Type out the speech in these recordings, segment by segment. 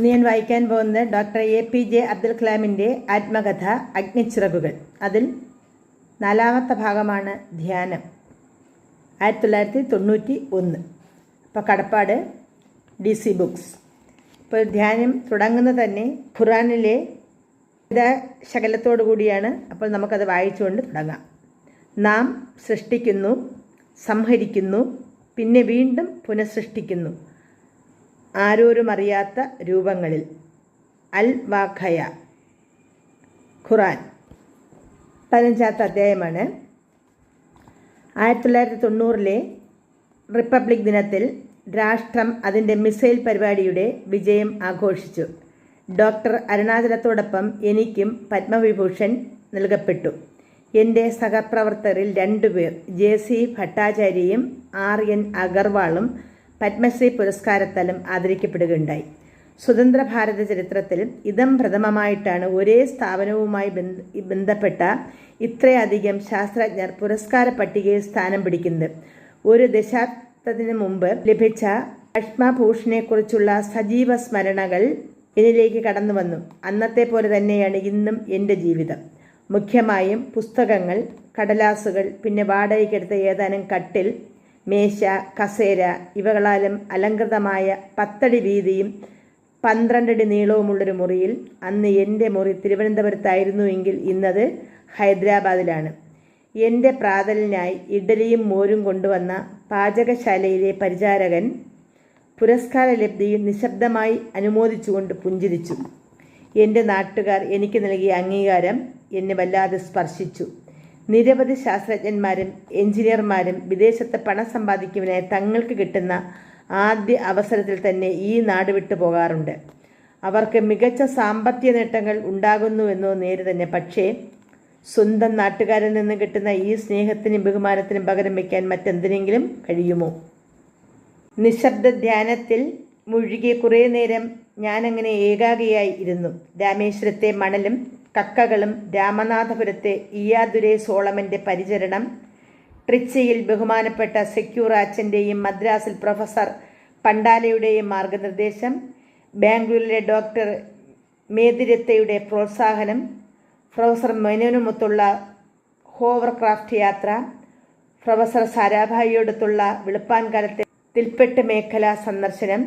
ഇന്ന് വായിക്കാൻ പോകുന്നത് doctor A P J Abdul കലാമിന്റെ ആത്മകഥ അഗ്നിച്ചിറകുകൾ. അതിൽ നാലാമത്തെ ഭാഗമാണ് ധ്യാനം. ആയിരത്തി തൊള്ളായിരത്തി തൊണ്ണൂറ്റി ഒന്ന് അപ്പോൾ കടപ്പാട് ഡി സി ബുക്സ്. ഇപ്പോൾ ധ്യാനം തുടങ്ങുന്നത് തന്നെ ഖുറാനിലെ ശകലത്തോടു കൂടിയാണ്. അപ്പോൾ നമുക്കത് വായിച്ചുകൊണ്ട് തുടങ്ങാം. നാം സൃഷ്ടിക്കുന്നു സംഹരിക്കുന്നു പിന്നെ വീണ്ടും പുനഃസൃഷ്ടിക്കുന്നു. ആരോരും അറിയാത്ത രൂപങ്ങളിൽ. അൽ വാഖയ. ഖുറാൻ പതിനഞ്ചാമത്തെ അധ്യായമാണ്. ആയിരത്തി തൊള്ളായിരത്തി തൊണ്ണൂറിലെ റിപ്പബ്ലിക് ദിനത്തിൽ രാഷ്ട്രം അതിന്റെ മിസൈൽ പരിപാടിയുടെ വിജയം ആഘോഷിച്ചു. ഡോക്ടർ അരുണാചലത്തോടൊപ്പം എനിക്കും പത്മവിഭൂഷൺ നൽകപ്പെട്ടു. എന്റെ സഹപ്രവർത്തകരിൽ രണ്ടുപേർ ജെ സി ഭട്ടാചാര്യയും ആർ എൻ അഗർവാളും പത്മശ്രീ പുരസ്കാരത്താലും ആദരിക്കപ്പെടുകയുണ്ടായി. സ്വതന്ത്ര ഭാരത ചരിത്രത്തിൽ ഇതം പ്രഥമമായിട്ടാണ് ഒരേ സ്ഥാപനവുമായി ബന്ധപ്പെട്ട ഇത്രയധികം ശാസ്ത്രജ്ഞർ പുരസ്കാര പട്ടികയിൽ സ്ഥാനം പിടിക്കുന്നത്. ഒരു ദശാബ്ദത്തിന് മുമ്പ് ലഭിച്ച പത്മഭൂഷണെക്കുറിച്ചുള്ള സജീവ സ്മരണകൾ എന്നിലേക്ക് കടന്നു വന്നു അന്നത്തെ പോലെ തന്നെയാണ് ഇന്നും എന്റെ ജീവിതം. മുഖ്യമായും പുസ്തകങ്ങൾ കടലാസുകൾ പിന്നെ വാടകയ്ക്കെടുത്ത ഏതാനും കട്ടിൽ മേശ കസേര ഇവകളാലും അലങ്കൃതമായ പത്തടി വീതിയും പന്ത്രണ്ടടി നീളവുമുള്ളൊരു മുറിയിൽ അന്ന് എന്റെ മുറി തിരുവനന്തപുരത്തായിരുന്നു എങ്കിൽ ഇന്നത് ഹൈദരാബാദിലാണ്. എന്റെ പ്രാതലിനായി ഇഡലിയും മോരും കൊണ്ടുവന്ന പാചകശാലയിലെ പരിചാരകൻ പുരസ്കാര ലബ്ധിയിൽ നിശബ്ദമായി അനുമോദിച്ചുകൊണ്ട് പുഞ്ചിരിച്ചു. എന്റെ നാട്ടുകാർ എനിക്ക് നൽകിയ അംഗീകാരം എന്നെ വല്ലാതെ സ്പർശിച്ചു. നിരവധി ശാസ്ത്രജ്ഞന്മാരും എഞ്ചിനീയർമാരും വിദേശത്ത് പണം സമ്പാദിക്കുന്നതിനായി തങ്ങൾക്ക് കിട്ടുന്ന ആദ്യ അവസരത്തിൽ തന്നെ ഈ നാട് വിട്ടു പോകാറുണ്ട്. അവർക്ക് മികച്ച സാമ്പത്തിക നേട്ടങ്ങൾ ഉണ്ടാകുന്നുവെന്നോ നേര് തന്നെ. പക്ഷേ സ്വന്തം നാട്ടുകാരിൽ നിന്ന് കിട്ടുന്ന ഈ സ്നേഹത്തിനും ബഹുമാനത്തിനും പകരം വയ്ക്കാൻ മറ്റെന്തിനെങ്കിലും കഴിയുമോ? നിശബ്ദ ധ്യാനത്തിൽ മുഴുകിയ കുറേ നേരം ഞാനങ്ങനെ ഏകാഗിയായി ഇരുന്നു. രാമേശ്വരത്തെ മണലും കക്കകളും രാമനാഥപുരത്തെ ഇയാദുരേ സോളമന്റെ പരിചരണം ട്രിച്ചിയിൽ ബഹുമാനപ്പെട്ട സെക്യൂർ അച്ഛന്റെയും മദ്രാസിൽ പ്രൊഫസർ പണ്ടാലയുടെയും മാർഗനിർദ്ദേശം ബാംഗ്ലൂരിലെ ഡോക്ടർ മേതിരത്തയുടെ പ്രോത്സാഹനം പ്രൊഫസർ മെനോനുമൊത്തുള്ള ഹോവർക്രാഫ്റ്റ് യാത്ര പ്രൊഫസർ സാരാഭായിയോടൊത്തുള്ള വെളുപ്പാൻകാലത്തെ തിൽപ്പെട്ട് മേഖലാ സന്ദർശനം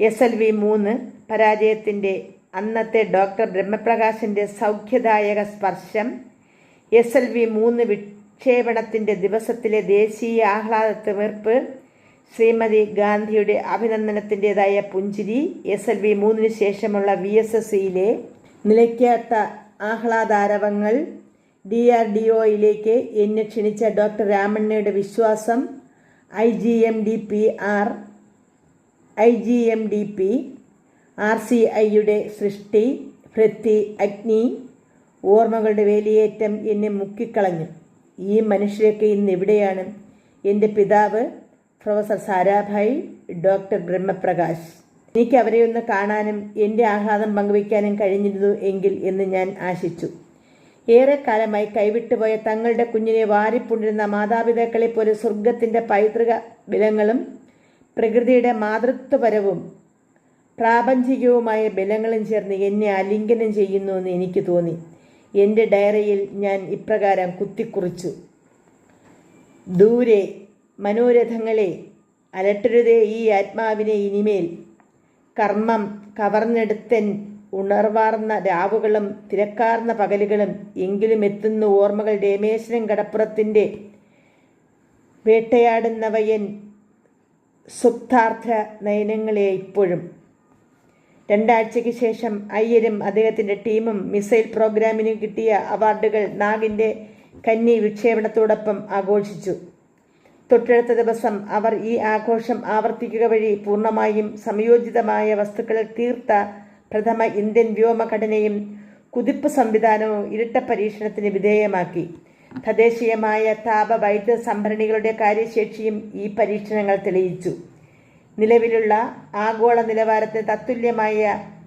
എസ് എൽ വി മൂന്ന് പരാജയത്തിന്റെ അന്നത്തെ ഡോക്ടർ ബ്രഹ്മപ്രകാശിന്റെ സൗഖ്യദായക സ്പർശം എസ് എൽ വി മൂന്ന് വിക്ഷേപണത്തിന്റെ ദിവസത്തിലെ ദേശീയ ആഹ്ലാദ തിമിർപ്പ് ശ്രീമതി ഗാന്ധിയുടെ അഭിനന്ദനത്തിന്റെതായ പുഞ്ചിരി എസ് എൽ വി മൂന്നിന് ശേഷമുള്ള വി എസ് എസ് സിയിലെ നിലയ്ക്കാത്ത ആഹ്ലാദാരവങ്ങൾ ഡി ആർ ഡി ഒയിലേക്ക് എന്നെ ക്ഷണിച്ച ഡോക്ടർ രാമണ്ണയുടെ വിശ്വാസം I G M D P R I G M D P R C ഐയുടെ സൃഷ്ടി ഭൃത്തി അഗ്നി ഓർമ്മകളുടെ വേലിയേറ്റം എന്നെ മുക്കിക്കളഞ്ഞു. ഈ മനുഷ്യരൊക്കെ ഇന്ന് എവിടെയാണ്? എന്റെ പിതാവ് പ്രൊഫസർ സാരാഭായ് ഡോക്ടർ ബ്രഹ്മപ്രകാശ്. എനിക്ക് അവരെ ഒന്ന് കാണാനും എന്റെ ആഹ്ലാദം പങ്കുവയ്ക്കാനും കഴിഞ്ഞിരുന്നു എങ്കിൽ എന്ന് ഞാൻ ആശിച്ചു. ഏറെക്കാലമായി കൈവിട്ടുപോയ തങ്ങളുടെ കുഞ്ഞിനെ വാരിപ്പുണ്ടിരുന്ന മാതാപിതാക്കളെ പോലെ സ്വർഗത്തിന്റെ പൈതൃക ബലങ്ങളും പ്രകൃതിയുടെ മാതൃത്വപരവും പ്രാപഞ്ചികവുമായ ബലങ്ങളും ചേർന്ന് എന്നെ ചെയ്യുന്നു എന്ന് എനിക്ക് തോന്നി. എന്റെ ഡയറിയിൽ ഞാൻ ഇപ്രകാരം കുത്തിക്കുറിച്ചു. ദൂരെ മനോരഥങ്ങളെ അലട്ടരുതേ ഈ ആത്മാവിനെ ഇനിമേൽ. കർമ്മം കവർന്നെടുത്തൻ ഉണർവാർന്ന രാവുകളും തിരക്കാർന്ന പകലുകളും എങ്കിലും എത്തുന്ന ഓർമ്മകൾ രമേശനും കടപ്പുറത്തിന്റെ വേട്ടയാടുന്നവയൻ സുപ്താർത്ഥ നയനങ്ങളെ ഇപ്പോഴും രണ്ടാഴ്ചയ്ക്ക് ശേഷം അയ്യരും അദ്ദേഹത്തിന്റെ ടീമും മിസൈൽ പ്രോഗ്രാമിന് കിട്ടിയ അവാർഡുകൾ നാഗിന്റെ കന്നി വിക്ഷേപണത്തോടൊപ്പം ആഘോഷിച്ചു. തൊട്ടടുത്ത ദിവസം അവർ ഈ ആഘോഷം ആവർത്തിക്കുക വഴി പൂർണമായും സംയോജിതമായ വസ്തുക്കളിൽ തീർത്ത പ്രഥമ ഇന്ത്യൻ വ്യോമഘടനയും കുതിപ്പ് സംവിധാനവും ഇരട്ട പരീക്ഷണത്തിന് വിധേയമാക്കി. തദ്ദേശീയമായ താപ വൈദ്യുത സംഭരണികളുടെ കാര്യശേഷിയും ഈ പരീക്ഷണങ്ങൾ തെളിയിച്ചു. നിലവിലുള്ള ആഗോള നിലവാരത്തിന് തത്തുല്യമായ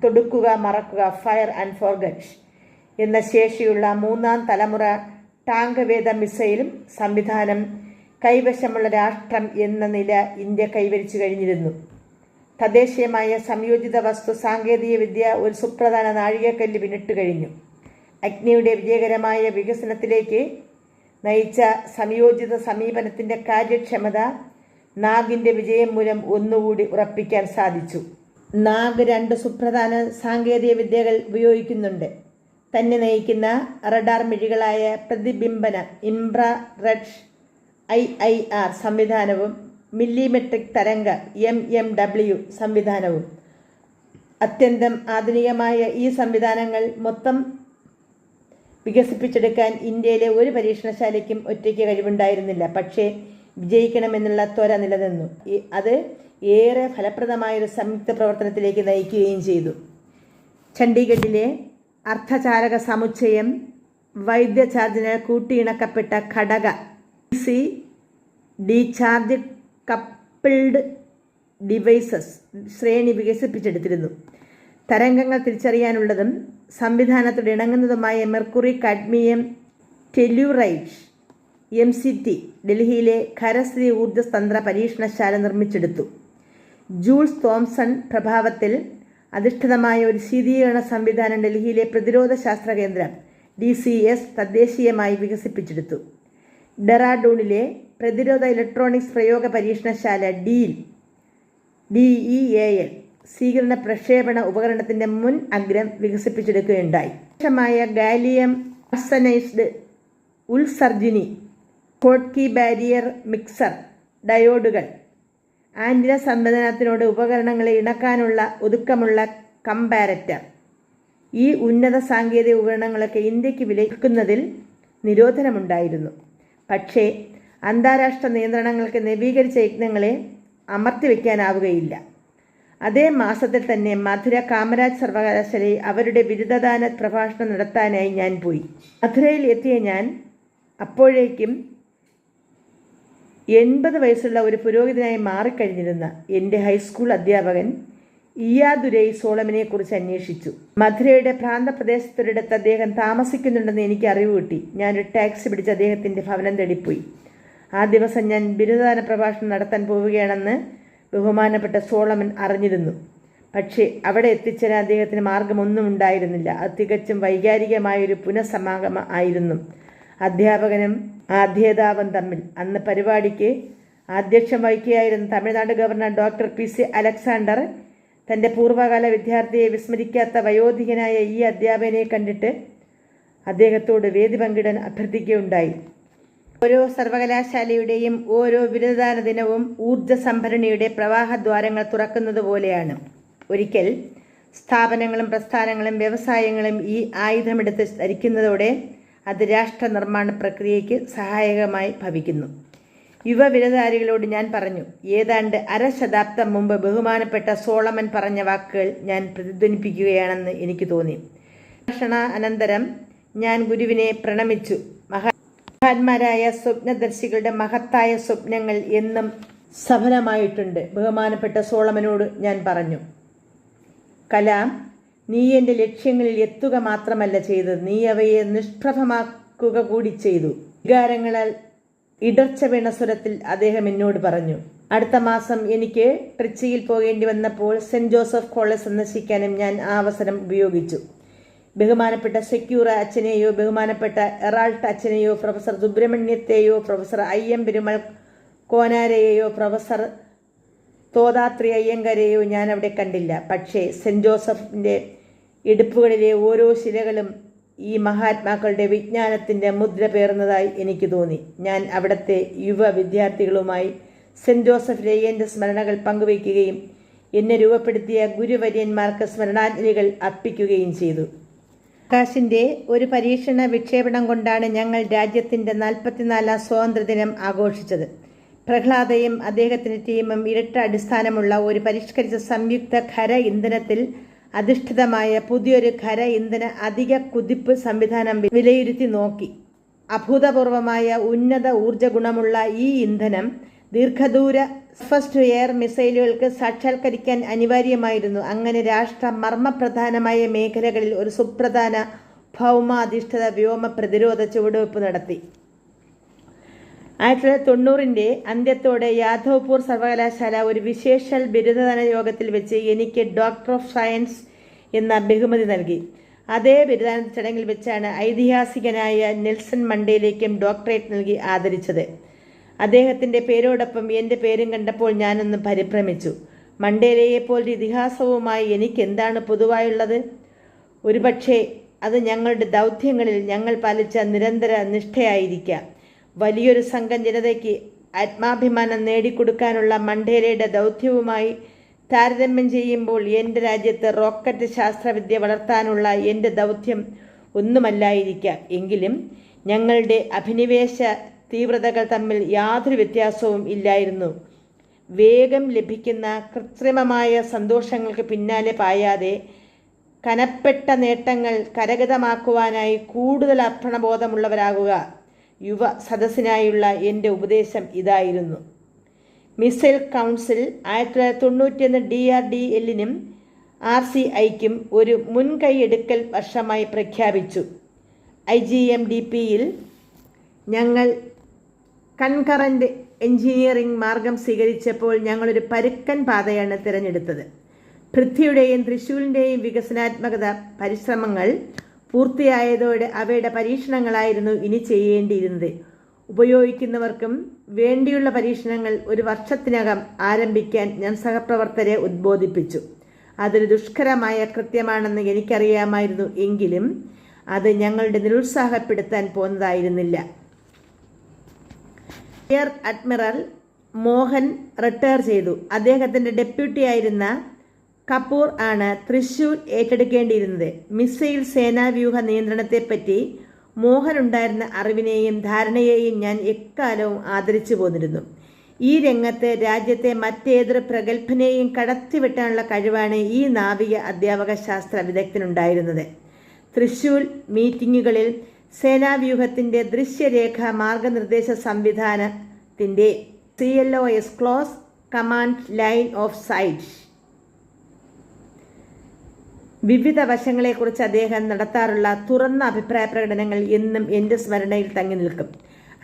തൊടുക്കുക മറക്കുക ഫയർ ആൻഡ് ഫോർഗറ്റ് എന്ന ശേഷിയുള്ള മൂന്നാം തലമുറ ടാങ്ക് വേദ മിസൈലും സംവിധാനം കൈവശമുള്ള രാഷ്ട്രം എന്ന നില ഇന്ത്യ കൈവരിച്ചു കഴിഞ്ഞിരുന്നു. തദ്ദേശീയമായ സംയോജിത വസ്തു സാങ്കേതിക വിദ്യ ഒരു സുപ്രധാന നാഴികക്കല്ല് പിന്നിട്ട് കഴിഞ്ഞു. അഗ്നിയുടെ വിജയകരമായ വികസനത്തിലേക്ക് നയിച്ച സംയോജിത സമീപനത്തിന്റെ കാര്യക്ഷമത നാഗിന്റെ വിജയം മൂലം ഒന്നുകൂടി ഉറപ്പിക്കാൻ സാധിച്ചു. നാഗ് രണ്ട് സുപ്രധാന സാങ്കേതിക വിദ്യകൾ ഉപയോഗിക്കുന്നുണ്ട്. തന്നെ നയിക്കുന്ന റഡാർ മിഴികളായ പ്രതിബിംബന infrared I I R സംവിധാനവും മില്ലിമെട്രിക് തരംഗ എം എം ഡബ്ല്യു സംവിധാനവും. അത്യന്തം ആധുനികമായ ഈ സംവിധാനങ്ങൾ മൊത്തം വികസിപ്പിച്ചെടുക്കാൻ ഇന്ത്യയിലെ ഒരു പരീക്ഷണശാലയ്ക്കും ഒറ്റയ്ക്ക് കഴിവുണ്ടായിരുന്നില്ല. പക്ഷേ വിജയിക്കണമെന്നുള്ള ത്വര നിലനിന്നു. അത് ഏറെ ഫലപ്രദമായ ഒരു സംയുക്ത പ്രവർത്തനത്തിലേക്ക് നയിക്കുകയും ചെയ്തു. ചണ്ഡീഗഡിലെ അർത്ഥചാരക സമുച്ചയം വൈദ്യചാർജിന് കൂട്ടിയിണക്കപ്പെട്ട ഘടക സി ഡീചാർജ് കപ്പിൾഡ് ഡിവൈസസ് ശ്രേണി വികസിപ്പിച്ചെടുത്തിരുന്നു. തരംഗങ്ങൾ തിരിച്ചറിയാനുള്ളതും സംവിധാനത്തോട് ഇണങ്ങുന്നതുമായ mercury cadmium telluride M C T ഡൽഹിയിലെ ഖരസ്ഥിതി ഊർജതന്ത്ര പരീക്ഷണശാല നിർമ്മിച്ചെടുത്തു. ജൂൾസ് തോംസൺ പ്രഭാവത്തിൽ അധിഷ്ഠിതമായ ഒരു ശീതീകരണ സംവിധാനം ഡൽഹിയിലെ പ്രതിരോധ ശാസ്ത്ര കേന്ദ്രം ഡി സി എസ് തദ്ദേശീയമായി വികസിപ്പിച്ചെടുത്തു. ഡെറാഡൂണിലെ പ്രതിരോധ ഇലക്ട്രോണിക്സ് പ്രയോഗ പരീക്ഷണശാല ഡിയിൽ ഡി ഇ എ എൽ സ്വീകരണ പ്രക്ഷേപണ ഉപകരണത്തിന്റെ മുൻ അഗ്രം വികസിപ്പിച്ചെടുക്കുകയുണ്ടായി. ശേഷമായ ഗാലിയം അർസനൈസ്ഡ് ഉൾസർജിനി കോട്ട്കി ബാരിയർ മിക്സർ ഡയോഡുകൾ ആന്റിന സംവേദനത്തിനോട് ഉപകരണങ്ങളെ ഇണക്കാനുള്ള ഒതുക്കമുള്ള കമ്പാരറ്റർ. ഈ ഉന്നത സാങ്കേതിക ഉപകരണങ്ങളൊക്കെ ഇന്ത്യയ്ക്ക് വിലക്കുന്നതിൽ നിരോധനമുണ്ടായിരുന്നു. പക്ഷേ അന്താരാഷ്ട്ര നിയന്ത്രണങ്ങൾക്ക് നവീകരിച്ച യജ്ഞങ്ങളെ അമർത്തിവെക്കാനാവുകയില്ല അതേ മാസത്തിൽ തന്നെ മധുര കാമരാജ് സർവകലാശാലയിൽ അവരുടെ ബിരുദദാന പ്രഭാഷണം നടത്താനായി ഞാൻ പോയി. മധുരയിൽ എത്തിയ ഞാൻ അപ്പോഴേക്കും എൺപത് വയസ്സുള്ള ഒരു പുരോഹിതനായി മാറിക്കഴിഞ്ഞിരുന്ന എന്റെ ഹൈസ്കൂൾ അധ്യാപകൻ ഇയാദുരൈ സോളമിനെ കുറിച്ച് അന്വേഷിച്ചു. മധുരയുടെ പ്രാന്തപ്രദേശത്തൊരിടത്ത് അദ്ദേഹം താമസിക്കുന്നുണ്ടെന്ന് എനിക്ക് അറിവ് കിട്ടി. ഞാനൊരു ടാക്സി പിടിച്ച് അദ്ദേഹത്തിന്റെ ഭവനം തേടിപ്പോയി. ആ ദിവസം ഞാൻ ബിരുദദാന പ്രഭാഷണം നടത്താൻ പോവുകയാണെന്ന് ബഹുമാനപ്പെട്ട സോളമൻ അറിഞ്ഞിരുന്നു. പക്ഷേ അവിടെ എത്തിച്ചേരാൻ അദ്ദേഹത്തിന് മാർഗമൊന്നും ഉണ്ടായിരുന്നില്ല. അത് തികച്ചും വൈകാരികമായൊരു പുനഃസമാഗമ ആയിരുന്നു. അധ്യാപകനും ആധ്യേതാവും തമ്മിൽ. അന്ന് പരിപാടിക്ക് അധ്യക്ഷം വഹിക്കുകയായിരുന്ന Tamil Nadu governor doctor P C Alexander തന്റെ പൂർവകാല വിദ്യാർത്ഥിയെ വിസ്മരിക്കാത്ത വയോധികനായ ഈ അധ്യാപകനെ കണ്ടിട്ട് അദ്ദേഹത്തോട് വേദി പങ്കിടാൻ അഭ്യർത്ഥിക്കുകയുണ്ടായി. ഓരോ സർവകലാശാലയുടെയും ഓരോ ബിരുദദാന ദിനവും ഊർജ സംഭരണിയുടെ പ്രവാഹദ്വാരങ്ങൾ തുറക്കുന്നത് പോലെയാണ്. ഒരിക്കൽ സ്ഥാപനങ്ങളും പ്രസ്ഥാനങ്ങളും വ്യവസായങ്ങളും ഈ ആയുധമെടുത്ത് ധരിക്കുന്നതോടെ അത് രാഷ്ട്ര നിർമ്മാണ പ്രക്രിയയ്ക്ക് സഹായകമായി ഭവിക്കുന്നു. യുവ ബിരുദധാരികളോട് ഞാൻ പറഞ്ഞു ഏതാണ്ട് അര ശതാബ്ദം മുമ്പ് ബഹുമാനപ്പെട്ട സോളമൻ പറഞ്ഞ വാക്കുകൾ ഞാൻ പ്രതിധ്വനിപ്പിക്കുകയാണെന്ന് എനിക്ക് തോന്നി. ഭക്ഷണ അനന്തരം ഞാൻ ഗുരുവിനെ പ്രണമിച്ചു. മഹാ മഹാന്മാരായ സ്വപ്നദർശികളുടെ മഹത്തായ സ്വപ്നങ്ങൾ എന്നും സഫലമായിട്ടുണ്ട് ബഹുമാനപ്പെട്ട സോളമനോട് ഞാൻ പറഞ്ഞു. കലാം നീ എന്റെ ലക്ഷ്യങ്ങളിൽ എത്തുക മാത്രമല്ല ചെയ്തത്. നീ അവയെ നിഷ്പ്രഭമാക്കുക കൂടി ചെയ്തു. വികാരങ്ങളാൽ ഇടർച്ച വീണ സ്വരത്തിൽ അദ്ദേഹം എന്നോട് പറഞ്ഞു അടുത്ത മാസം എനിക്ക് ട്രിച്ചിയിൽ പോകേണ്ടി വന്നപ്പോൾ സെന്റ് ജോസഫ് കോളേജ് സന്ദർശിക്കാനും ഞാൻ ആ അവസരം ഉപയോഗിച്ചു. ബഹുമാനപ്പെട്ട സെക്യൂറ അച്ഛനെയോ ബഹുമാനപ്പെട്ട എറാൾട്ട് അച്ഛനെയോ പ്രൊഫസർ സുബ്രഹ്മണ്യത്തെയോ പ്രൊഫസർ ഐ എം പെരുമൾ കോനാരയെയോ പ്രൊഫസർ തോതാത്രി അയ്യങ്കരെയോ ഞാൻ അവിടെ കണ്ടില്ല. പക്ഷേ സെന്റ് ജോസഫിന്റെ ഇടുപ്പുകളിലെ ഓരോ ശിലകളും ഈ മഹാത്മാക്കളുടെ വിജ്ഞാനത്തിന്റെ മുദ്ര പേർന്നതായി എനിക്ക് തോന്നി. ഞാൻ അവിടുത്തെ യുവ വിദ്യാർത്ഥികളുമായി സെന്റ് ജോസഫിലെ എന്റെ സ്മരണകൾ പങ്കുവയ്ക്കുകയും എന്നെ രൂപപ്പെടുത്തിയ ഗുരുവര്യന്മാർക്ക് സ്മരണാഞ്ജലികൾ അർപ്പിക്കുകയും ചെയ്തു. ആകാശിന്റെ ഒരു പരീക്ഷണ വിക്ഷേപണം കൊണ്ടാണ് ഞങ്ങൾ രാജ്യത്തിന്റെ നാൽപ്പത്തിനാലാം സ്വാതന്ത്ര്യദിനം ആഘോഷിച്ചത്. പ്രഹ്ലാദയും അദ്ദേഹത്തിന്റെ ടീമും ഇരട്ട അടിസ്ഥാനമുള്ള ഒരു പരിഷ്കരിച്ച സംയുക്ത ഖര ഇന്ധനത്തിൽ അധിഷ്ഠിതമായ പുതിയൊരു ഖര ഇന്ധന അധിക കുതിപ്പ് സംവിധാനം വിലയിരുത്തി നോക്കി. അഭൂതപൂർവമായ ഉന്നത ഊർജ ഗുണമുള്ള ഈ ഇന്ധനം ദീർഘദൂര ഫസ്റ്റ് എയർ മിസൈലുകൾക്ക് സാക്ഷാത്കരിക്കാൻ അനിവാര്യമായിരുന്നു. അങ്ങനെ രാഷ്ട്ര മർമ്മപ്രധാനമായ മേഖലകളിൽ ഒരു സുപ്രധാന ഭൗമാധിഷ്ഠിത വ്യോമ പ്രതിരോധ ചുവടുവയ്പ് നടത്തി. ആയിരത്തി തൊള്ളായിരത്തി തൊണ്ണൂറിന്റെ അന്ത്യത്തോടെ യാദവ്പൂർ സർവകലാശാല ഒരു വിശേഷൽ ബിരുദദാന യോഗത്തിൽ വെച്ച് എനിക്ക് ഡോക്ടർ ഓഫ് സയൻസ് എന്ന ബഹുമതി നൽകി. അതേ ബിരുദാന ചടങ്ങിൽ വെച്ചാണ് ഐതിഹാസികനായ നെൽസൺ മണ്ടേലേക്കും ഡോക്ടറേറ്റ് നൽകി ആദരിച്ചത്. അദ്ദേഹത്തിന്റെ പേരോടൊപ്പം എന്റെ പേരും കണ്ടപ്പോൾ ഞാനൊന്ന് പരിഭ്രമിച്ചു. മണ്ടേലയെപ്പോലൊരു ഇതിഹാസവുമായി എനിക്ക് എന്താണ് പൊതുവായുള്ളത്? ഒരുപക്ഷെ അത് ഞങ്ങളുടെ ദൗത്യങ്ങളിൽ ഞങ്ങൾ പാലിച്ച നിരന്തര നിഷ്ഠയായിരിക്കാം. വലിയൊരു സംഘം ജനതയ്ക്ക് ആത്മാഭിമാനം നേടിക്കൊടുക്കാനുള്ള മണ്ടേലയുടെ ദൗത്യവുമായി താരതമ്യം ചെയ്യുമ്പോൾ എന്റെ രാജ്യത്ത് റോക്കറ്റ് ശാസ്ത്രവിദ്യ വളർത്താനുള്ള എന്റെ ദൗത്യം ഒന്നുമല്ലായിരിക്കാം. എങ്കിലും ഞങ്ങളുടെ അഭിനിവേശ തീവ്രതകൾ തമ്മിൽ യാതൊരു വ്യത്യാസവും ഇല്ലായിരുന്നു. വേഗം ലഭിക്കുന്ന കൃത്രിമമായ സന്തോഷങ്ങൾക്ക് പിന്നാലെ പായാതെ കനപ്പെട്ട നേട്ടങ്ങൾ കരഗതമാക്കുവാനായി കൂടുതൽ അർപ്പണബോധമുള്ളവരാകുക. യുവ സദസ്സിനായുള്ള എന്റെ ഉപദേശം ഇതായിരുന്നു. മിസൈൽ കൗൺസിൽ ആയിരത്തി തൊള്ളായിരത്തി തൊണ്ണൂറ്റിയൊന്ന് ഡി ആർ ഡി എല്ലിനും ആർ സി ഐക്കും ഒരു മുൻകൈയെടുക്കൽ വർഷമായി പ്രഖ്യാപിച്ചു. ഐ ജി എം ഡി പിയിൽ ഞങ്ങൾ കൺകറന്റ് എഞ്ചിനീയറിംഗ് മാർഗം സ്വീകരിച്ചപ്പോൾ ഞങ്ങളൊരു പരുക്കൻ പാതയാണ് തിരഞ്ഞെടുത്തത്. പൃഥ്വിയുടെയും തൃശ്ശൂരിന്റെയും വികസനാത്മകത പരിശ്രമങ്ങൾ പൂർത്തിയായതോടെ അവയുടെ പരീക്ഷണങ്ങളായിരുന്നു ഇനി ചെയ്യേണ്ടിയിരുന്നത്. ഉപയോഗിക്കുന്നവർക്കും വേണ്ടിയുള്ള പരീക്ഷണങ്ങൾ ഒരു വർഷത്തിനകം ആരംഭിക്കാൻ ഞാൻ സഹപ്രവർത്തകരെ ഉദ്ബോധിപ്പിച്ചു. അതൊരു ദുഷ്കരമായ കൃത്യമാണെന്ന് എനിക്കറിയാമായിരുന്നു എങ്കിലും അത് ഞങ്ങളുടെ നിരുത്സാഹപ്പെടുത്താൻ പോന്നതായിരുന്നില്ല. എയർ അഡ്മിറൽ മോഹൻ റിട്ടയർ ചെയ്തു. അദ്ദേഹത്തിന്റെ ഡെപ്യൂട്ടി ആയിരുന്ന കപൂർ ആണ് തൃശൂർ ഏറ്റെടുക്കേണ്ടിയിരുന്നത്. മിസൈൽ സേനാവ്യൂഹ നിയന്ത്രണത്തെപ്പറ്റി മോഹൻ ഉണ്ടായിരുന്ന അറിവിനെയും ധാരണയെയും ഞാൻ എക്കാലവും ആദരിച്ചു പോന്നിരുന്നു. ഈ രംഗത്ത് രാജ്യത്തെ മറ്റേതൊരു പ്രഗത്ഭനെയും കടത്തിവെട്ടാനുള്ള കഴിവാണ് ഈ നാവിക അധ്യാപക ശാസ്ത്ര വിദഗ്ധനുണ്ടായിരുന്നത്. തൃശൂർ മീറ്റിങ്ങുകളിൽ സേനാവ്യൂഹത്തിന്റെ ദൃശ്യരേഖ മാർഗനിർദ്ദേശ സംവിധാനത്തിന്റെ C L O S close command line of sight വിവിധ വശങ്ങളെക്കുറിച്ച് അദ്ദേഹം നടത്താറുള്ള തുറന്ന അഭിപ്രായ പ്രകടനങ്ങൾ എന്നും എന്റെ സ്മരണയിൽ തങ്ങി നിൽക്കും.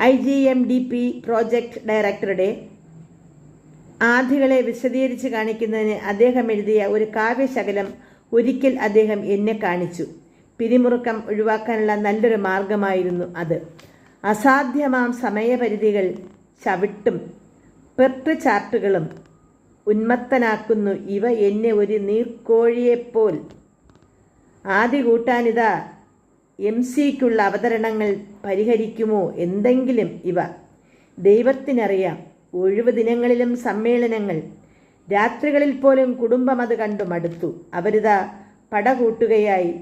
I G M D P project ഡയറക്ടറുടെ ആധികളെ വിശദീകരിച്ച് കാണിക്കുന്നതിന് അദ്ദേഹം എഴുതിയ ഒരു കാവ്യശകലം ഒരിക്കൽ അദ്ദേഹം എന്നെ കാണിച്ചു. പിരിമുറുക്കം ഒഴിവാക്കാനുള്ള നല്ലൊരു മാർഗമായിരുന്നു അത്. അസാധ്യമാം സമയപരിധികൾ ചവിട്ടും പെർട്ട് ചാർട്ടുകളും ഉന്മത്തനാക്കുന്നു. ഇവ എന്നെ ഒരു നീർക്കോഴിയെപ്പോൽ ആദ്യ കൂട്ടാനിതാ എം സിക്കുള്ള അവതരണങ്ങൾ പരിഹരിക്കുമോ എന്തെങ്കിലും ഇവ? ദൈവത്തിനറിയാം ഒഴിവ് ദിനങ്ങളിലും സമ്മേളനങ്ങൾ. രാത്രികളിൽ പോലും കുടുംബം അത് കണ്ടു മടുത്തു. അവരിതാ പടകൂട്ടുകയായി.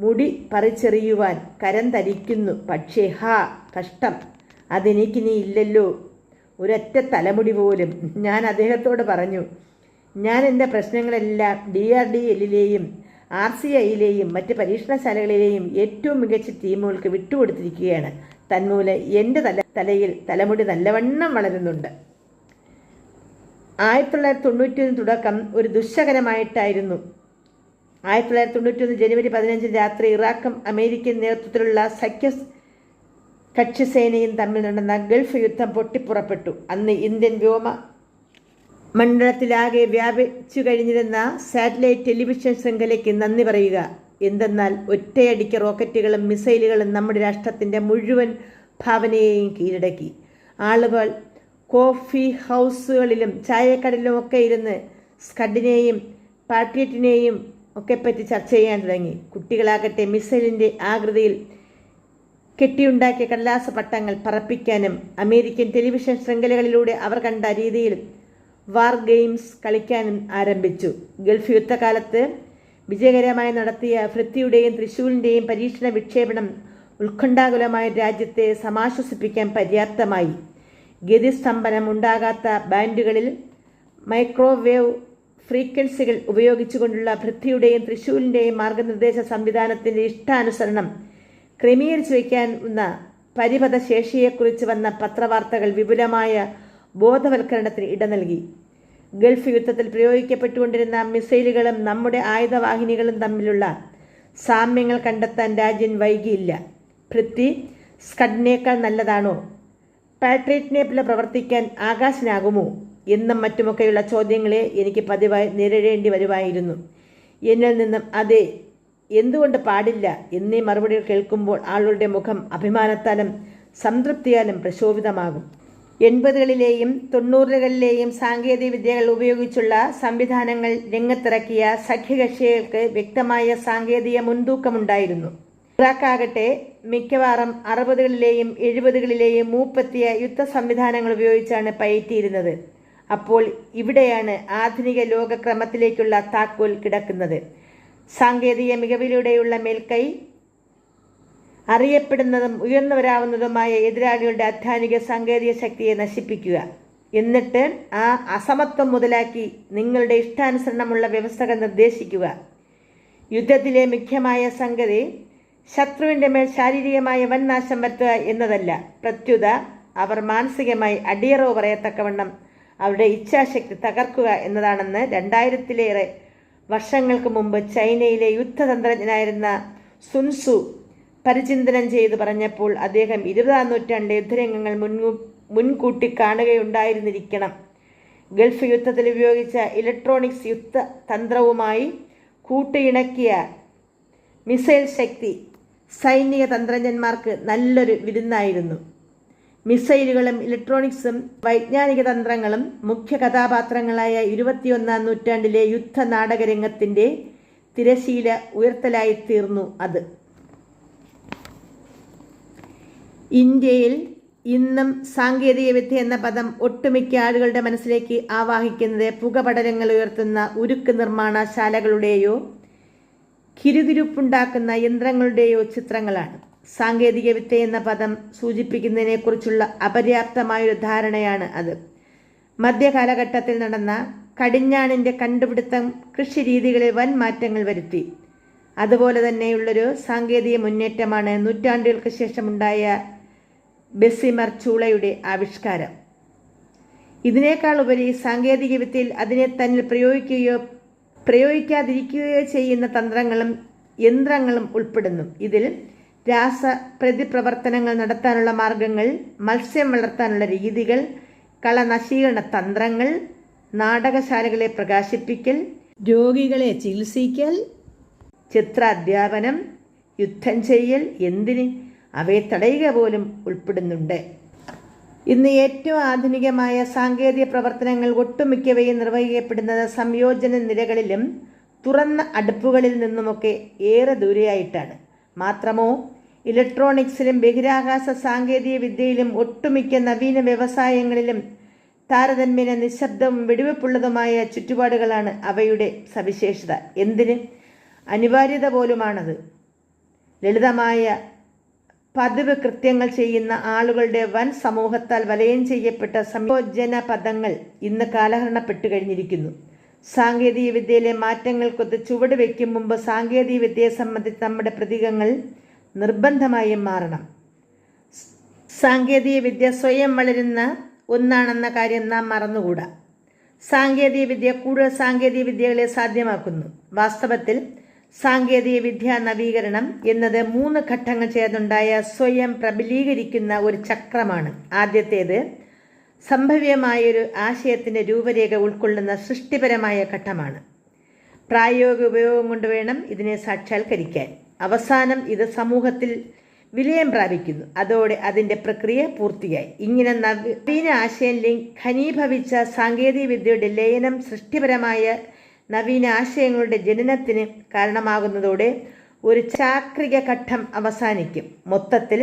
മുടി പറിച്ചെറിയുവാൻ കരം ധരിക്കുന്നു. പക്ഷേ ഹാ കഷ്ടം. അതെനിക്കിനി ഇല്ലല്ലോ ഒരൊറ്റ തലമുടി പോലും. ഞാൻ അദ്ദേഹത്തോട് പറഞ്ഞു ഞാൻ എന്റെ പ്രശ്നങ്ങളെല്ലാം ഡി ആർ ഡി എല്ലിലെയും ആർ സി ഐയിലെയും മറ്റ് പരീക്ഷണശാലകളിലെയും ഏറ്റവും മികച്ച ടീമുകൾക്ക് വിട്ടുകൊടുത്തിരിക്കുകയാണ്. തന്മൂല എന്റെ തല തലയിൽ തലമുടി നല്ലവണ്ണം വളരുന്നുണ്ട്. ആയിരത്തി തൊള്ളായിരത്തി തൊണ്ണൂറ്റിയൊന്ന് തുടക്കം ഒരു ദുശകരമായിട്ടായിരുന്നു. ആയിരത്തി തൊള്ളായിരത്തി തൊണ്ണൂറ്റൊന്ന് ജനുവരി പതിനഞ്ചിന് രാത്രി ഇറാഖും അമേരിക്കൻ നേതൃത്വത്തിലുള്ള സഖ്യ കക്ഷിസേനയും തമ്മിൽ നടന്ന ഗൾഫ് യുദ്ധം പൊട്ടിപ്പുറപ്പെട്ടു. അന്ന് ഇന്ത്യൻ വ്യോമ മണ്ഡലത്തിലാകെ വ്യാപിച്ചു കഴിഞ്ഞിരുന്ന സാറ്റലൈറ്റ് ടെലിവിഷൻ ശൃംഖലയ്ക്ക് നന്ദി പറയുക. എന്തെന്നാൽ ഒറ്റയടിക്ക് റോക്കറ്റുകളും മിസൈലുകളും നമ്മുടെ രാഷ്ട്രത്തിന്റെ മുഴുവൻ ഭാവനയെയും കീഴടക്കി. ആളുകൾ കോഫി ഹൗസുകളിലും ചായക്കടലിലും ഒക്കെ ഇരുന്ന് സ്കഡിനെയും പാട്രിയറ്റിനെയും ഒക്കെ പറ്റി ചർച്ച ചെയ്യാൻ തുടങ്ങി. കുട്ടികളാകട്ടെ മിസൈലിന്റെ ആകൃതിയിൽ കെട്ടിയുണ്ടാക്കിയ കടലാസ പട്ടങ്ങൾ പറപ്പിക്കാനും അമേരിക്കൻ ടെലിവിഷൻ ശൃംഖലകളിലൂടെ അവർ കണ്ട രീതിയിൽ വാർ ഗെയിംസ് കളിക്കാനും ആരംഭിച്ചു. ഗൾഫ് യുദ്ധകാലത്ത് വിജയകരമായി നടത്തിയ പൃഥ്വിയുടെയും തൃശൂരിന്റെയും പരീക്ഷണ വിക്ഷേപണം ഉത്കണ്ഠാകുലമായ രാജ്യത്തെ സമാശ്വസിപ്പിക്കാൻ പര്യാപ്തമായി. ഗതിസ്തംഭനം ഉണ്ടാകാത്ത ബാൻഡുകളിൽ മൈക്രോവേവ് ഫ്രീക്വൻസികൾ ഉപയോഗിച്ചുകൊണ്ടുള്ള പൃഥ്വിയുടെയും തൃശൂരിന്റെയും മാർഗനിർദ്ദേശ സംവിധാനത്തിന്റെ ഇഷ്ടാനുസരണം ക്രമീകരിച്ചു വയ്ക്കാവുന്ന പരിപഥ ശേഷിയെക്കുറിച്ച് വന്ന പത്രവാർത്തകൾ വിപുലമായ ബോധവൽക്കരണത്തിന് ഇട നൽകി. ഗൾഫ് യുദ്ധത്തിൽ പ്രയോഗിക്കപ്പെട്ടുകൊണ്ടിരുന്ന മിസൈലുകളും നമ്മുടെ ആയുധവാഹിനികളും തമ്മിലുള്ള സാമ്യങ്ങൾ കണ്ടെത്താൻ രാജ്യം വൈകിയില്ല. പൃഥ്വി സ്കഡിനേക്കാൾ നല്ലതാണോ? പാട്രിയറ്റിനെ പോലെ പ്രവർത്തിക്കാൻ ആകാശനാകുമോ? എന്നും മറ്റുമൊക്കെയുള്ള ചോദ്യങ്ങളെ എനിക്ക് പതിവായി നേരിടേണ്ടി വരുമായിരുന്നു. എന്നിൽ നിന്നും അതെ എന്തുകൊണ്ട് പാടില്ല എന്നീ മറുപടികൾ കേൾക്കുമ്പോൾ ആളുകളുടെ മുഖം അഭിമാനത്താലും സംതൃപ്തിയാലും പ്രശോഭിതമാകും. എൺപതുകളിലെയും തൊണ്ണൂറുകളിലെയും സാങ്കേതിക വിദ്യകൾ ഉപയോഗിച്ചുള്ള സംവിധാനങ്ങൾ രംഗത്തിറക്കിയ സഖ്യകക്ഷികൾക്ക് വ്യക്തമായ സാങ്കേതിക മുൻതൂക്കമുണ്ടായിരുന്നു. ഇറാഖാകട്ടെ മിക്കവാറും അറുപതുകളിലെയും എഴുപതുകളിലെയും മൂപ്പത്തിയ യുദ്ധ സംവിധാനങ്ങൾ ഉപയോഗിച്ചാണ് പയറ്റിയിരുന്നത്. അപ്പോൾ ഇവിടെയാണ് ആധുനിക ലോകക്രമത്തിലേക്കുള്ള താക്കോൽ കിടക്കുന്നത്. സാങ്കേതിക മികവിലൂടെയുള്ള മേൽക്കൈ അറിയപ്പെടുന്നതും ഉയർന്നുവരാവുന്നതുമായ എതിരാളികളുടെ അധ്വാനിക സാങ്കേതിക ശക്തിയെ നശിപ്പിക്കുക. എന്നിട്ട് ആ അസമത്വം മുതലാക്കി നിങ്ങളുടെ ഇഷ്ടാനുസരണമുള്ള വ്യവസ്ഥകൾ നിർദ്ദേശിക്കുക. യുദ്ധത്തിലെ മുഖ്യമായ സംഗതി ശത്രുവിന്റെ മേൽ ശാരീരികമായ വൻ നാശം വരുത്തുക എന്നതല്ല. പ്രത്യുത അവർ മാനസികമായി അടിയറവ് പറയത്തക്കവണ്ണം അവരുടെ ഇച്ഛാശക്തി തകർക്കുക എന്നതാണെന്ന് രണ്ടായിരത്തിലേറെ വർഷങ്ങൾക്ക് മുമ്പ് ചൈനയിലെ യുദ്ധതന്ത്രജ്ഞനായിരുന്ന സുൻസു പരിചിന്തനം ചെയ്ത് പറഞ്ഞപ്പോൾ അദ്ദേഹം ഇരുപതാം നൂറ്റാണ്ട് യുദ്ധരംഗങ്ങൾ മുൻകൂ മുൻകൂട്ടി കാണുകയുണ്ടായിരുന്നിരിക്കണം. ഗൾഫ് യുദ്ധത്തിൽ ഉപയോഗിച്ച ഇലക്ട്രോണിക്സ് യുദ്ധ തന്ത്രവുമായി കൂട്ടിയിണക്കിയ മിസൈൽ ശക്തി സൈനിക തന്ത്രജ്ഞന്മാർക്ക് നല്ലൊരു വിരുന്നായിരുന്നു. മിസൈലുകളും ഇലക്ട്രോണിക്സും വൈജ്ഞാനിക തന്ത്രങ്ങളും മുഖ്യ കഥാപാത്രങ്ങളായ ഇരുപത്തിയൊന്നാം നൂറ്റാണ്ടിലെ യുദ്ധ നാടകരംഗത്തിന്റെ തിരശീല ഉയർത്തലായി തീർന്നു അത്. ഇന്ത്യയിൽ ഇന്നും സാങ്കേതികവിദ്യ എന്ന പദം ഒട്ടുമിക്ക ആളുകളുടെ മനസ്സിലേക്ക് ആവാഹിക്കുന്നത് പുകപടലങ്ങൾ ഉയർത്തുന്ന ഉരുക്ക് നിർമ്മാണശാലകളുടെയോ കിരുകിരുപ്പുണ്ടാക്കുന്ന യന്ത്രങ്ങളുടെയോ ചിത്രങ്ങളാണ്. സാങ്കേതികവിദ്യ എന്ന പദം സൂചിപ്പിക്കുന്നതിനെക്കുറിച്ചുള്ള അപര്യാപ്തമായൊരു ധാരണയാണ് അത്. മധ്യകാലഘട്ടത്തിൽ നടന്ന കടിഞ്ഞാണിന്റെ കണ്ടുപിടുത്തം കൃഷി രീതികളിൽ വൻ മാറ്റങ്ങൾ വരുത്തി. അതുപോലെ തന്നെയുള്ളൊരു സാങ്കേതിക മുന്നേറ്റമാണ് നൂറ്റാണ്ടുകൾക്ക് ശേഷമുണ്ടായ ബെസിമർ ചൂളയുടെ ആവിഷ്കാരം. ഇതിനേക്കാൾ ഉപരി സാങ്കേതികവിദ്യയിൽ അതിനെ തന്നിൽ പ്രയോഗിക്കുകയോ പ്രയോഗിക്കാതിരിക്കുകയോ ചെയ്യുന്ന തന്ത്രങ്ങളും യന്ത്രങ്ങളും ഉൾപ്പെടുന്നു. ഇതിൽ രാസ പ്രതിപ്രവർത്തനങ്ങൾ നടത്താനുള്ള മാർഗങ്ങൾ മത്സ്യം വളർത്താനുള്ള രീതികൾ കളനശീകരണ തന്ത്രങ്ങൾ നാടകശാലകളെ പ്രകാശിപ്പിക്കൽ രോഗികളെ ചികിത്സിക്കൽ ചിത്രാധ്യാപനം യുദ്ധം ചെയ്യൽ എന്തിന് അവയെ തടയുക പോലും ഉൾപ്പെടുന്നുണ്ട്. ഇന്ന് ഏറ്റവും ആധുനികമായ സാങ്കേതിക പ്രവർത്തനങ്ങൾ ഒട്ടുമിക്കവയും നിർവഹിക്കപ്പെടുന്നത് സംയോജന നിരകളിലും തുറന്ന അടുപ്പുകളിൽ നിന്നുമൊക്കെ ഏറെ ദൂരെയായിട്ടാണ്. മാത്രമോ ഇലക്ട്രോണിക്സിലും ബഹിരാകാശ സാങ്കേതിക വിദ്യയിലും ഒട്ടുമിക്ക നവീന വ്യവസായങ്ങളിലും താരതമ്യേന നിശബ്ദവും വെടിവെപ്പുള്ളതുമായ ചുറ്റുപാടുകളാണ് അവയുടെ സവിശേഷത. എന്തിന്? അനിവാര്യത പോലുമാണത്. ലളിതമായ പതിവ് കൃത്യങ്ങൾ ചെയ്യുന്ന ആളുകളുടെ വൻ സമൂഹത്താൽ വലയം ചെയ്യപ്പെട്ട സംയോജന പദങ്ങൾ ഇന്ന് കാലഹരണപ്പെട്ടു കഴിഞ്ഞിരിക്കുന്നു. സാങ്കേതിക വിദ്യയിലെ മാറ്റങ്ങൾക്കൊത്ത് ചുവട് വയ്ക്കും മുമ്പ് സാങ്കേതിക വിദ്യയെ സംബന്ധിച്ച് നമ്മുടെ പ്രതീകങ്ങൾ നിർബന്ധമായും മാറണം. സാങ്കേതിക വിദ്യ സ്വയം വളരുന്ന ഒന്നാണെന്ന കാര്യം നാം മറന്നുകൂടാ. സാങ്കേതിക വിദ്യ കൂടുതൽ സാങ്കേതിക വിദ്യകളെ സാധ്യമാക്കുന്നു. വാസ്തവത്തിൽ സാങ്കേതിക വിദ്യ നവീകരണം എന്നത് മൂന്ന് ഘട്ടങ്ങൾ ചേർന്നുണ്ടായ സ്വയം പ്രബലീകരിക്കുന്ന ഒരു ചക്രമാണ്. ആദ്യത്തേത് സംഭവ്യമായൊരു ആശയത്തിന്റെ രൂപരേഖ ഉൾക്കൊള്ളുന്ന സൃഷ്ടിപരമായ ഘട്ടമാണ്. പ്രായോഗിക ഉപയോഗം കൊണ്ട് വേണം ഇതിനെ സാക്ഷാത്കരിക്കാൻ. അവസാനം ഇത് സമൂഹത്തിൽ വിലയം പ്രാപിക്കുന്നു. അതോടെ അതിന്റെ പ്രക്രിയ പൂർത്തിയായി. ഇങ്ങനെ നവീന ആശയം ഘനീഭവിച്ച സാങ്കേതിക വിദ്യയുടെ ലയനം സൃഷ്ടിപരമായ നവീന ആശയങ്ങളുടെ ജനനത്തിന് കാരണമാകുന്നതോടെ ഒരു ചാക്രിക ഘട്ടം അവസാനിക്കും. മൊത്തത്തിൽ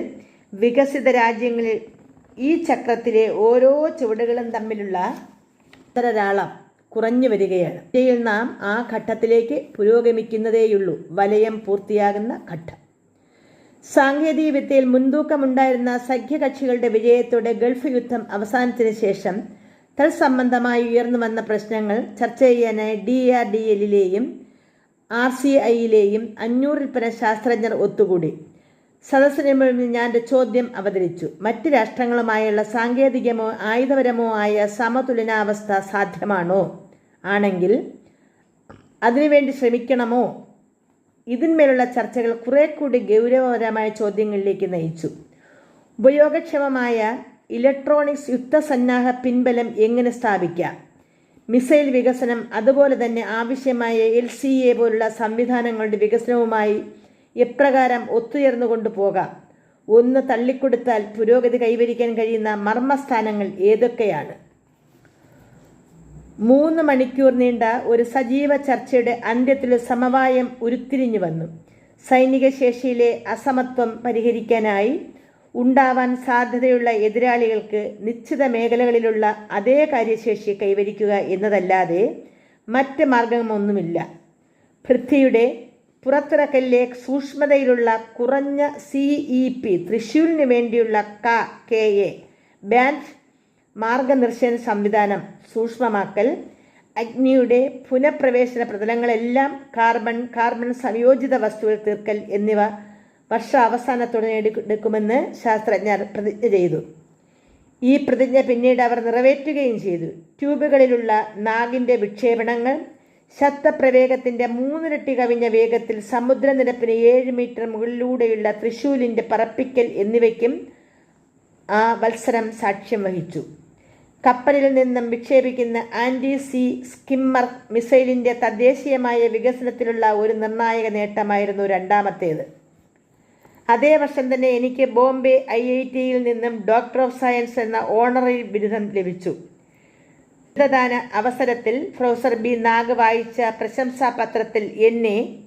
വികസിത രാജ്യങ്ങളിൽ ഈ ചക്രത്തിലെ ഓരോ ചുവടുകളും തമ്മിലുള്ള ഉത്തരരാളം കുറഞ്ഞു വരികയാണ്. ഇന്ത്യയിൽ നാം ആ ഘട്ടത്തിലേക്ക് പുരോഗമിക്കുന്നതേയുള്ളൂ. വലയം പൂർത്തിയാകുന്ന ഘട്ടം. സാങ്കേതിക വിദ്യയിൽ മുൻതൂക്കമുണ്ടായിരുന്ന സഖ്യകക്ഷികളുടെ വിജയത്തോടെ ഗൾഫ് യുദ്ധം അവസാനത്തിന് ശേഷം തത്സംബന്ധമായി ഉയർന്നു വന്ന പ്രശ്നങ്ങൾ ചർച്ച ചെയ്യാനായി ഡി ആർ ഡി എല്ലിലെയും ആർ സി ഐയിലെയും അഞ്ഞൂറിൽ പരം ശാസ്ത്രജ്ഞർ ഒത്തുകൂടി. സദസ്സിന് മുന്നിൽ ഞാൻ ചോദ്യം അവതരിച്ചു. മറ്റ് രാഷ്ട്രങ്ങളുമായുള്ള സാങ്കേതികമോ ആയുധപരമോ ആയ സമതുലനാവസ്ഥ സാധ്യമാണോ? ആണെങ്കിൽ അതിനുവേണ്ടി ശ്രമിക്കണമോ? ഇതിന്മേലുള്ള ചർച്ചകൾ കുറെ കൂടി ഗൗരവപരമായ ചോദ്യങ്ങളിലേക്ക് നയിച്ചു. ഉപയോഗക്ഷമമായ ഇലക്ട്രോണിക്സ് യുദ്ധസന്നാഹ പിൻബലം എങ്ങനെ സ്ഥാപിക്കാം? മിസൈൽ വികസനം അതുപോലെ തന്നെ ആവശ്യമായ എൽ സി എ പോലുള്ള സംവിധാനങ്ങളുടെ വികസനവുമായി എപ്രകാരം ഒത്തുയർന്നുകൊണ്ട് പോകാം? ഒന്ന് തള്ളിക്കൊടുത്താൽ പുരോഗതി കൈവരിക്കാൻ കഴിയുന്ന മർമ്മസ്ഥാനങ്ങൾ ഏതൊക്കെയാണ്? മൂന്ന് മണിക്കൂർ നീണ്ട ഒരു സജീവ ചർച്ചയുടെ അന്ത്യത്തിൽ സമവായം ഉരുത്തിരിഞ്ഞു വന്നു. സൈനിക ശേഷിയിലെ അസമത്വം പരിഹരിക്കാനായി ഉണ്ടാവാൻ സാധ്യതയുള്ള എതിരാളികൾക്ക് നിശ്ചിത മേഖലകളിലുള്ള അതേ കാര്യശേഷി കൈവരിക്കുക എന്നതല്ലാതെ മറ്റ് മാർഗമൊന്നുമില്ല പൃഥ്വിയുടെ പുറത്തിറക്കലിലെ സൂക്ഷ്മതയിലുള്ള കുറഞ്ഞ സി ഇ പി തൃശ്ശൂരിന് വേണ്ടിയുള്ള ക കെ എ ബാൻഡ് മാർഗനിർശന സംവിധാനം സൂക്ഷ്മമാക്കൽ അഗ്നിയുടെ പുനഃപ്രവേശന പ്രതലങ്ങളെല്ലാം കാർബൺ കാർബൺ സംയോജിത വസ്തുവിൽ തീർക്കൽ എന്നിവ വർഷ അവസാനത്തോടെ നേടിയെടുക്കുമെന്ന് ശാസ്ത്രജ്ഞർ പ്രതിജ്ഞ ചെയ്തു. ഈ പ്രതിജ്ഞ പിന്നീട് അവർ നിറവേറ്റുകയും ചെയ്തു. ട്യൂബുകളിലുള്ള നാഗിന്റെ വിക്ഷേപണങ്ങൾ ശബ്ദപ്രവേഗത്തിന്റെ മൂന്നിരട്ടി കവിഞ്ഞ വേഗത്തിൽ സമുദ്രനിരപ്പിന് ഏഴ് മീറ്റർ മുകളിലൂടെയുള്ള തൃശൂലിന്റെ പറപ്പിക്കൽ എന്നിവയ്ക്കും ആ മത്സരം സാക്ഷ്യം വഹിച്ചു. കപ്പലിൽ നിന്നും വിക്ഷേപിക്കുന്ന ആന്റി സി സ്കിമ്മർ മിസൈലിന്റെ തദ്ദേശീയമായ വികസനത്തിലുള്ള ഒരു നിർണായക നേട്ടമായിരുന്നു രണ്ടാമത്തേത്. അതേ വർഷം തന്നെ എനിക്ക് ബോംബെ ഐ ഐ ടിയിൽ നിന്നും ഡോക്ടർ ഓഫ് സയൻസ് എന്ന ഓണററി ബിരുദം ലഭിച്ചു. ബിരുദദാന അവസരത്തിൽ പ്രൊഫസർ ബി നാഗ് വായിച്ച പ്രശംസാ പത്രത്തിൽ എന്നെ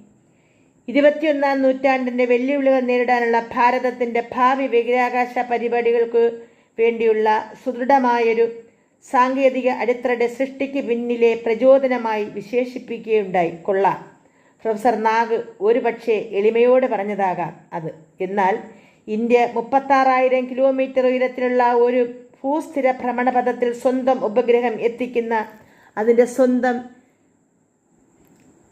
ഇരുപത്തിയൊന്നാം നൂറ്റാണ്ടിന്റെ വെല്ലുവിളികൾ നേരിടാനുള്ള ഭാരതത്തിന്റെ ഭാവി ബഹിരാകാശ പരിപാടികൾക്ക് വേണ്ടിയുള്ള സുദൃഢമായൊരു സാങ്കേതിക അടിത്തറയുടെ സൃഷ്ടിക്ക് പിന്നിലെ പ്രചോദനമായി വിശേഷിപ്പിക്കുകയുണ്ടായി. കൊള്ളാം. പ്രൊഫസർ നാഗ് ഒരുപക്ഷെ എളിമയോട് പറഞ്ഞതാകാം അത്. എന്നാൽ ഇന്ത്യ മുപ്പത്താറായിരം കിലോമീറ്റർ ഉയരത്തിലുള്ള ഒരു ഭൂസ്ഥിര ഭ്രമണപഥത്തിൽ സ്വന്തം ഉപഗ്രഹം എത്തിക്കുന്ന അതിന്റെ സ്വന്തം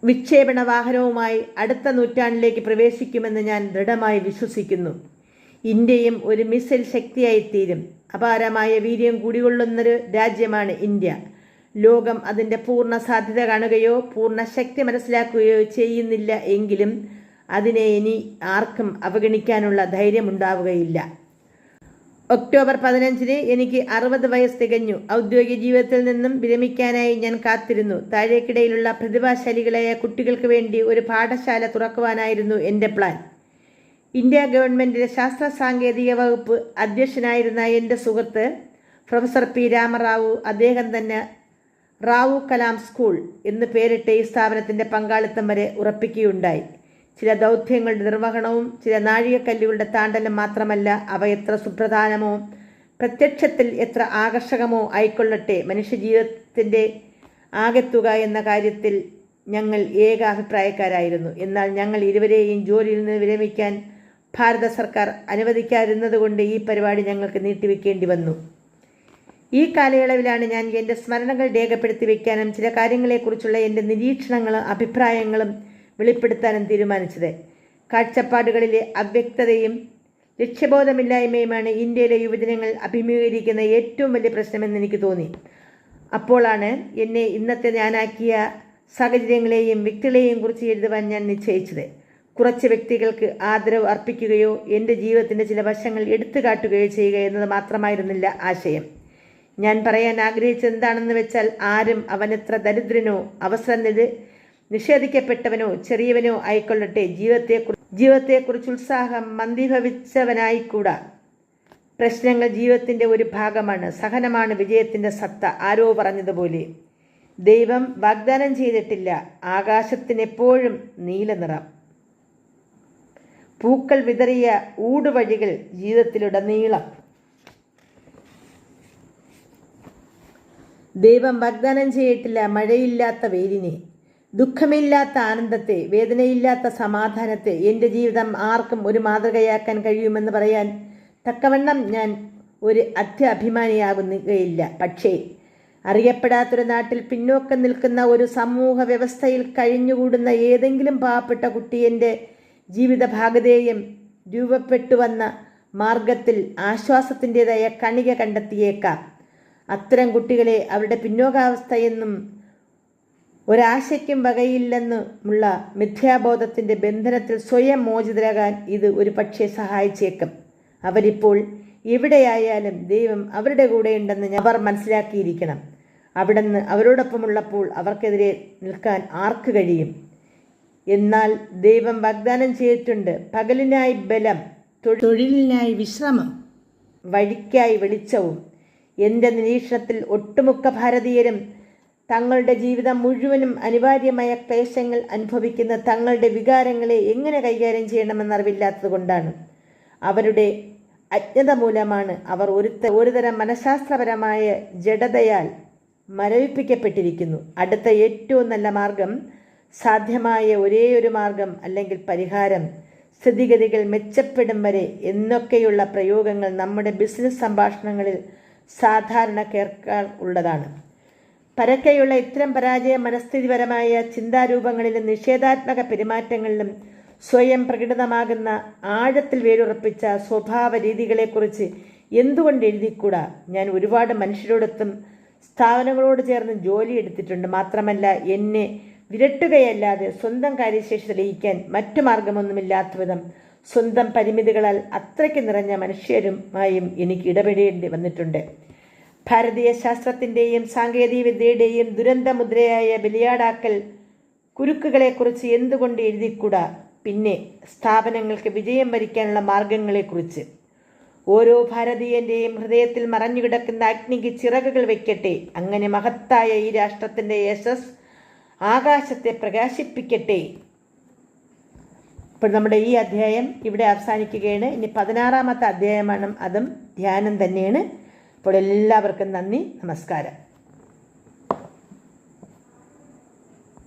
വിക്ഷേപണ വാഹനവുമായി അടുത്ത നൂറ്റാണ്ടിലേക്ക് പ്രവേശിക്കുമെന്ന് ഞാൻ ദൃഢമായി വിശ്വസിക്കുന്നു. ഇന്ത്യയും ഒരു മിസൈൽ ശക്തിയായി തീരും അപാരമായ വീര്യം കൂടികൊള്ളുന്നൊരു രാജ്യമാണ് ഇന്ത്യ. ലോകം അതിന്റെ പൂർണ സാധ്യത കാണുകയോ പൂർണ ശക്തി മനസ്സിലാക്കുകയോ ചെയ്യുന്നില്ല എങ്കിലും അതിനെ ഇനി ആർക്കും അവഗണിക്കാനുള്ള ധൈര്യമുണ്ടാവുകയില്ല. ഒക്ടോബർ പതിനഞ്ചിന് എനിക്ക് അറുപത് വയസ്സ് തികഞ്ഞു. ഔദ്യോഗിക ജീവിതത്തിൽ നിന്നും വിരമിക്കാനായി ഞാൻ കാത്തിരുന്നു. താഴേക്കിടയിലുള്ള പ്രതിഭാശാലികളായ കുട്ടികൾക്ക് വേണ്ടി ഒരു പാഠശാല തുറക്കുവാനായിരുന്നു എന്റെ പ്ലാൻ. ഇന്ത്യ ഗവൺമെന്റിലെ ശാസ്ത്ര സാങ്കേതിക വകുപ്പ് അധ്യക്ഷനായിരുന്ന എന്റെ സുഹൃത്ത് പ്രൊഫസർ പി രാമറാവു അദ്ദേഹം തന്നെ റാവു കലാം സ്കൂൾ എന്ന് പേരിട്ട് ഈ സ്ഥാപനത്തിന്റെ പങ്കാളിത്തം വരെ ഉറപ്പിക്കുകയുണ്ടായി. ചില ദൗത്യങ്ങളുടെ നിർവഹണവും ചില നാഴികക്കല്ലുകളുടെ താണ്ടലും മാത്രമല്ല അവ എത്ര സുപ്രധാനമോ പ്രത്യക്ഷത്തിൽ എത്ര ആകർഷകമോ ആയിക്കൊള്ളട്ടെ മനുഷ്യജീവിതത്തിന്റെ ആകെത്തുക എന്ന കാര്യത്തിൽ ഞങ്ങൾ ഏക അഭിപ്രായക്കാരായിരുന്നു എന്നാൽ ഞങ്ങൾ ഇരുവരെയും ജോലിയിൽ നിന്ന് വിരമിക്കാൻ ഭാരത സർക്കാർ അനുവദിക്കാതിരുന്നതുകൊണ്ട് ഈ പരിപാടി ഞങ്ങൾക്ക് നീട്ടിവെക്കേണ്ടി വന്നു. ഈ കാലയളവിലാണ് ഞാൻ എന്റെ സ്മരണകൾ രേഖപ്പെടുത്തി വയ്ക്കാനും ചില കാര്യങ്ങളെക്കുറിച്ചുള്ള എന്റെ നിരീക്ഷണങ്ങളും അഭിപ്രായങ്ങളും വെളിപ്പെടുത്താനും തീരുമാനിച്ചത്. കാഴ്ചപ്പാടുകളിലെ അവ്യക്തതയും ലക്ഷ്യബോധമില്ലായ്മയുമാണ് ഇന്ത്യയിലെ യുവജനങ്ങൾ അഭിമുഖീകരിക്കുന്ന ഏറ്റവും വലിയ പ്രശ്നമെന്ന് എനിക്ക് തോന്നി. അപ്പോഴാണ് എന്നെ ഇന്നത്തെ ഞാനാക്കിയ സാഹചര്യങ്ങളെയും വ്യക്തികളെയും കുറിച്ച് എഴുതുവാൻ ഞാൻ നിശ്ചയിച്ചത്. കുറച്ച് വ്യക്തികൾക്ക് ആദരവ് അർപ്പിക്കുകയോ എന്റെ ജീവിതത്തിന്റെ ചില വശങ്ങൾ എടുത്തു കാട്ടുകയോ ചെയ്യുക എന്നത് മാത്രമായിരുന്നില്ല ആശയം. ഞാൻ പറയാൻ ആഗ്രഹിച്ചത് എന്താണെന്ന് വെച്ചാൽ ആരും അവനെത്ര ദരിദ്രനോ അവസരം നിഷേധിക്കപ്പെട്ടവനോ ചെറിയവനോ ആയിക്കൊള്ളട്ടെ. ജീവിതത്തെ ജീവിതത്തെക്കുറിച്ച് ഉത്സാഹം മന്ദീഭവിച്ചവനായിക്കൂടാ. പ്രശ്നങ്ങൾ ജീവിതത്തിന്റെ ഒരു ഭാഗമാണ്. സഹനമാണ് വിജയത്തിന്റെ സത്ത ആരോ പറഞ്ഞതുപോലെ. ദൈവം വാഗ്ദാനം ചെയ്തിട്ടില്ല. ആകാശത്തിനെപ്പോഴും നീല നിറം. പൂക്കൾ വിതറിയ ഊടുവഴികൾ ജീവിതത്തിലുടനീളം. ദൈവം വാഗ്ദാനം ചെയ്തിട്ടില്ല. മഴയില്ലാത്ത വെയിലിനെ ദുഃഖമില്ലാത്ത ആനന്ദത്തെ വേദനയില്ലാത്ത സമാധാനത്തെ എന്റെ ജീവിതം ആർക്കും ഒരു മാതൃകയാക്കാൻ കഴിയുമെന്ന് പറയാൻ തക്കവണ്ണം ഞാൻ ഒരു അത്യഭിമാനിയാകുന്നുകയില്ല പക്ഷേ അറിയപ്പെടാത്തൊരു നാട്ടിൽ പിന്നോക്കം നിൽക്കുന്ന ഒരു സമൂഹ വ്യവസ്ഥയിൽ കഴിഞ്ഞുകൂടുന്ന ഏതെങ്കിലും പാവപ്പെട്ട കുട്ടി എന്റെ ജീവിത ഭാഗതേയം രൂപപ്പെട്ടു വന്ന മാർഗത്തിൽ ആശ്വാസത്തിന്റെതായ കണിക കണ്ടെത്തിയേക്കാം. അത്തരം കുട്ടികളെ അവരുടെ പിന്നോക്കാവസ്ഥയെന്നും ഒരാശയ്ക്കും വകയില്ലെന്നുമുള്ള മിഥ്യാബോധത്തിന്റെ ബന്ധനത്തിൽ സ്വയം മോചിതരാകാൻ ഇത് ഒരു പക്ഷേ സഹായിച്ചേക്കും. അവരിപ്പോൾ എവിടെയായാലും ദൈവം അവരുടെ കൂടെയുണ്ടെന്ന് അവർ മനസ്സിലാക്കിയിരിക്കണം. അവിടുന്ന് അവരോടൊപ്പമുള്ളപ്പോൾ അവർക്കെതിരെ നിൽക്കാൻ ആർക്ക് കഴിയും? എന്നാൽ ദൈവം വാഗ്ദാനം ചെയ്തിട്ടുണ്ട് പകലിനായി ബലം തൊഴി- തൊഴിലിനായി വിശ്രമം വഴിക്കായി വെളിച്ചവും എന്റെ നിരീക്ഷണത്തിൽ ഒട്ടുമുക്ക ഭാരതീയരും തങ്ങളുടെ ജീവിതം മുഴുവനും അനിവാര്യമായ ക്ലേശങ്ങൾ അനുഭവിക്കുന്ന തങ്ങളുടെ വികാരങ്ങളെ എങ്ങനെ കൈകാര്യം ചെയ്യണമെന്നറിവില്ലാത്തത് കൊണ്ടാണ്. അവരുടെ അജ്ഞത മൂലമാണ് അവർ ഒരുത്ത ഒരുതരം മനഃശാസ്ത്രപരമായ ജഡതയാൽ മരവിപ്പിക്കപ്പെട്ടിരിക്കുന്നു. അടുത്ത ഏറ്റവും നല്ല മാർഗം സാധ്യമായ ഒരേ ഒരു മാർഗം അല്ലെങ്കിൽ പരിഹാരം സ്ഥിതിഗതികൾ മെച്ചപ്പെടും വരെ എന്നൊക്കെയുള്ള പ്രയോഗങ്ങൾ നമ്മുടെ ബിസിനസ് സംഭാഷണങ്ങളിൽ സാധാരണ കേൾക്കാൻ ഉള്ളതാണ്. പരക്കെയുള്ള ഇത്തരം പരാജയ മനസ്ഥിതിപരമായ ചിന്താരൂപങ്ങളിലും നിഷേധാത്മക പെരുമാറ്റങ്ങളിലും സ്വയം പ്രകടിതമാകുന്ന ആഴത്തിൽ വേരുറപ്പിച്ച സ്വഭാവ രീതികളെക്കുറിച്ച് എന്തുകൊണ്ട് എഴുതിക്കൂടാ? ഞാൻ ഒരുപാട് മനുഷ്യരോടൊത്തും സ്ഥാപനങ്ങളോട് ചേർന്ന് ജോലി എടുത്തിട്ടുണ്ട്. മാത്രമല്ല എന്നെ വിരട്ടുകയല്ലാതെ സ്വന്തം കാര്യശേഷി തെളിയിക്കാൻ മറ്റു മാർഗമൊന്നുമില്ലാത്ത വിധം സ്വന്തം പരിമിതികളാൽ അത്രയ്ക്ക് നിറഞ്ഞ മനുഷ്യരുമായും എനിക്ക് ഇടപെടേണ്ടി വന്നിട്ടുണ്ട്. ഭാരതീയ ശാസ്ത്രത്തിന്റെയും സാങ്കേതികവിദ്യയുടെയും ദുരന്തമുദ്രയായ ബലിയാടാക്കൽ കുരുക്കുകളെക്കുറിച്ച് എന്തുകൊണ്ട് എഴുതിക്കൂടാ? പിന്നെ സ്ഥാപനങ്ങൾക്ക് വിജയം വരിക്കാനുള്ള മാർഗങ്ങളെക്കുറിച്ച് ഓരോ ഭാരതീയന്റെയും ഹൃദയത്തിൽ മറഞ്ഞുകിടക്കുന്ന അഗ്നിക്ക് ചിറകുകൾ വയ്ക്കട്ടെ അങ്ങനെ മഹത്തായ ഈ രാഷ്ട്രത്തിന്റെ യശസ് ആകാശത്തെ പ്രകാശിപ്പിക്കട്ടെ. ഇപ്പോൾ നമ്മുടെ ഈ അധ്യായം ഇവിടെ അവസാനിക്കുകയാണ്. ഇനി പതിനാറാമത്തെ അധ്യായമാണ് അതും ധ്യാനം തന്നെയാണ്. അപ്പോൾ എല്ലാവർക്കും നന്ദി നമസ്കാരം.